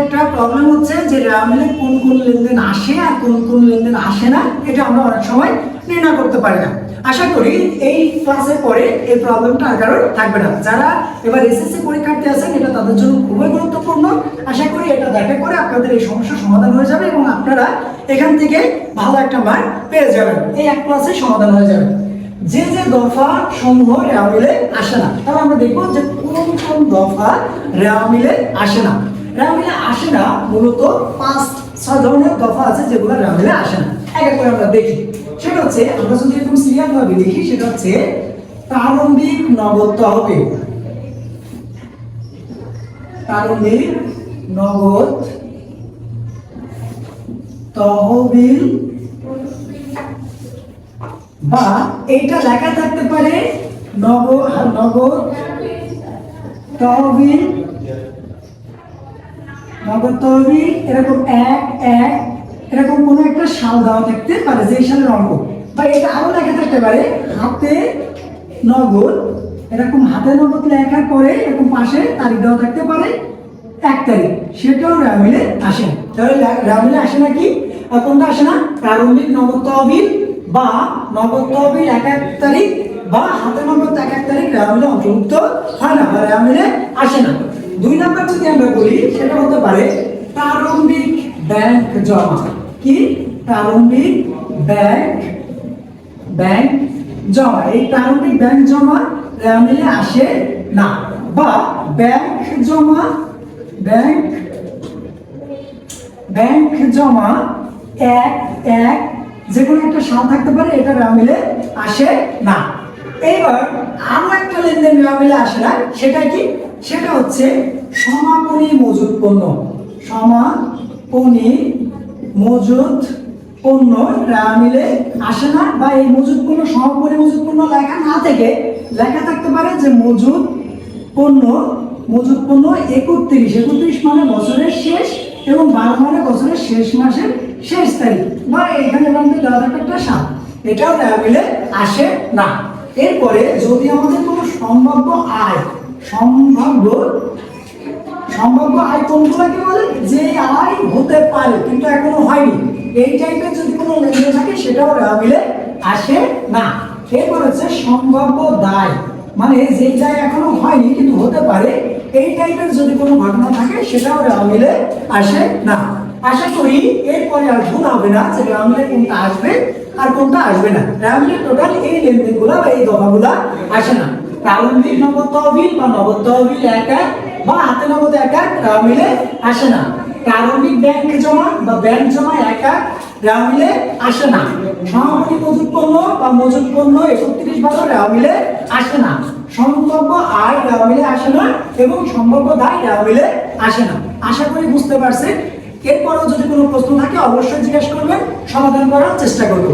একটা প্রবলেম হচ্ছে যে রেওয়া মিলে কোন কোন লেনদেন আসে আর কোন কোন লেনদেন আসে না, এটা আমরা অনেক সময় নির্ণয় করতে পারি না। আশা করি এই ক্লাসের পরে এই প্রবলেমটা আর কারোর থাকবে না। যারা এবার এসএসসি পরীক্ষার্থী আছেন, এটা তাদের জন্য খুবই গুরুত্বপূর্ণ। আশা করি এটা দেখা করে আপনাদের এই সমস্যার সমাধান হয়ে যাবে এবং আপনারা এখান থেকে ভালো একটা মার্ক পেয়ে যাবেন। এই এক ক্লাসে সমাধান হয়ে যাবে। যে যে দফা সমূহ রেওয়া মিলে আসে না, তাহলে আমরা দেখব যে কোন কোন দফা রেওয়া মিলে আসে না। রেওয়া আসে না, মূলত পাঁচ, ছয় ধরনের দফা আছে যেগুলো রেওয়া আসে না। এক এক করে আমরা দেখি। সেটা হচ্ছে, আমরা যদি এরকম সিরিয়াল ভাবে দেখি, সেটা হচ্ছে প্রারম্ভিক নগদ তহবিল প্রারম্ভিক নগদ তহবিল বা এইটা লেখা থাকতে পারে নগদ নগদ তহবিল নগদ এরকম এক এক, এরকম কোনো একটা সাল দেওয়া থাকতে পারে যে সালের অঙ্ক বা এটা আরও লেখা থাকতে পারে, হাতে নগদ, এরকম হাতে নগদ লেখা করে, এরকম পাশে তারিখ দেওয়া থাকতে পারে, এক তারিখ। সেটাও রামিলে আসে না। তাহলে রামিলে আসে না কি? কোনটা আসে না? প্রারম্ভিক নগদ তহবিল বা নগদ তহবিল এক এক তারিখ বা হাতে নগদ এক এক তারিখ রামিলে অন্তর্ভুক্ত হয় না বা রামিলে আসে না। দুই নাম্বার যদি আমরা বলি, সেটা হতে পারে প্রারম্ভিক ব্যাংক জমা। কি? প্রারম্ভিক ব্যাংক ব্যাংক জমা। এই প্রারম্ভিক ব্যাংক জমা মিলে আসে না। বা ব্যাংক জমা, ব্যাংক ব্যাংক জমা এক এক, যে কোনো একটা সাল থাকতে পারে, এটা মিলে আসে না। এইবার আরও একটা লেনদেন মিলে আসে সেটা কি? সেটা হচ্ছে সমাপনী মজুদ পণ্য। সমাপনী মজুদ পণ্য মিলে আসে না বা এই মজুদ পণ্য, সমাপনী মজুদ পণ্য লেখা না থেকে লেখা থাকতে পারে যে মজুদ পণ্য মজুদ পণ্য একত্রিশ। একত্রিশ মানে বছরের শেষ এবং বারো মানে বছরের শেষ মাসের শেষ তারিখ। বা এখানে থাকবে একটা সাত এটাও মিলে আসে না। এরপরে যদি আমাদের কোনো সম্ভাব্য আয়, সম্ভাব্য সম্ভাব্য আয় কোনগুলোকে বলে? যে আয় হতে পারে, কিন্তু এখনও হয়নি। এই টাইপের যদি কোনো লেনদেন থাকে, সেটাও মিলে আসে না। এরপর হচ্ছে সম্ভাব্য দায়। মানে যে দায় এখনও হয়নি, কিন্তু হতে পারে, এই টাইপের যদি কোনো ঘটনা থাকে, সেটাও মিলে আসে না। আশা করি এরপরে আর ভুল হবে না, যে মিলে কোনটা আসবে আর কোনটা আসবে না? মিলে টোটাল এই লেনদেনগুলো বা এই দফাগুলো আসে না। প্রারম্ভিক নগদ তহবিল বা নগদ তহবিল এক এক বা হাতে নগদ এক এক মিলে আসে না। প্রারম্ভিক ব্যাংক জমা বা ব্যাংক জমা এক এক রেওয়া আসে না। সমাপনী মজুদ পণ্য বা মজুদ পণ্য একত্রিশ বারো রেওয়া আসে না। সম্ভাব্য আয় রেওয়া আসে না এবং সম্ভাব্য দায় রেওয়া আসে না। আশা করি বুঝতে পারছেন। এরপরেও যদি কোনো প্রশ্ন থাকে অবশ্যই জিজ্ঞাসা করবেন সমাধান করার চেষ্টা করব।